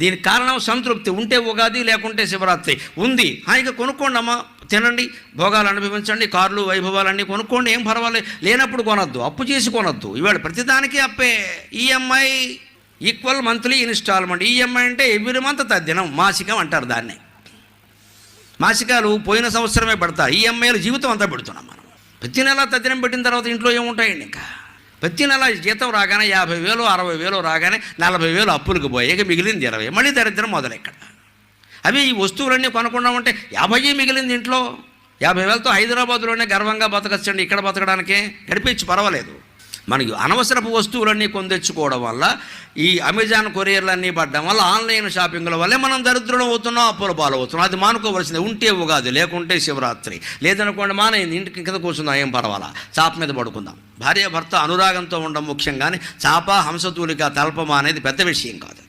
దీనికి కారణం సంతృప్తి. ఉంటే ఉగాది లేకుంటే శివరాత్రి. ఉంది. హాయిగా కొనుక్కోండి అమ్మ తినండి. భోగాలు అనుభవించండి. కార్లు వైభవాలన్నీ కొనుక్కోండి. ఏం పర్వాలేదు. లేనప్పుడు కొనొద్దు. అప్పు చేసి కొనొద్దు. ఇవాళ ప్రతిదానికి అప్పే. EMI equal monthly installment. EMI అంటే ఎవ్రీ మంత్ తద్దినం. మాసికం అంటారు దాన్ని. మాసికాలు పోయిన సంవత్సరమే పెడతారు ఈఎంఐలు జీవితం అంతా పెడుతున్నాం మనం. ప్రతి నెల తద్దినం పెట్టిన తర్వాత ఇంట్లో ఏముంటాయండి ఇంకా? ప్రతి నెల జీతం రాగానే యాభై వేలు అరవై వేలు రాగానే నలభై వేలు అప్పులకు పోయి ఇక మిగిలింది ఇరవై. మళ్ళీ దరిద్రం మొదలు ఇక్కడ అవి ఈ వస్తువులన్నీ కొనకుండా ఉంటే యాభై మిగిలింది ఇంట్లో. యాభై వేలతో హైదరాబాద్లోనే గర్వంగా బతకచ్చండి. ఇక్కడ బతకడానికే. గడిపించి పర్వాలేదు. మనకి అనవసరపు వస్తువులన్నీ కొందెచ్చుకోవడం వల్ల ఈ అమెజాన్ కొరియర్లన్నీ పడ్డం వల్ల ఆన్లైన్ షాపింగ్ల వల్లే మనం దరిద్రం అవుతున్నాం అప్పుల పాలు అవుతున్నాం అది మానుకోవలసింది. ఉంటే ఉగాది లేకుంటే శివరాత్రి. లేదనుకోండి మానేది ఇంటికి కింద కూర్చుందాం ఏం పర్వాలా? చాప మీద పడుకుందాం. భార్య భర్త అనురాగంతో ఉండడం ముఖ్యం కానీ చాప హంసతూలిక తల్పమా అనేది పెద్ద విషయం కాదు.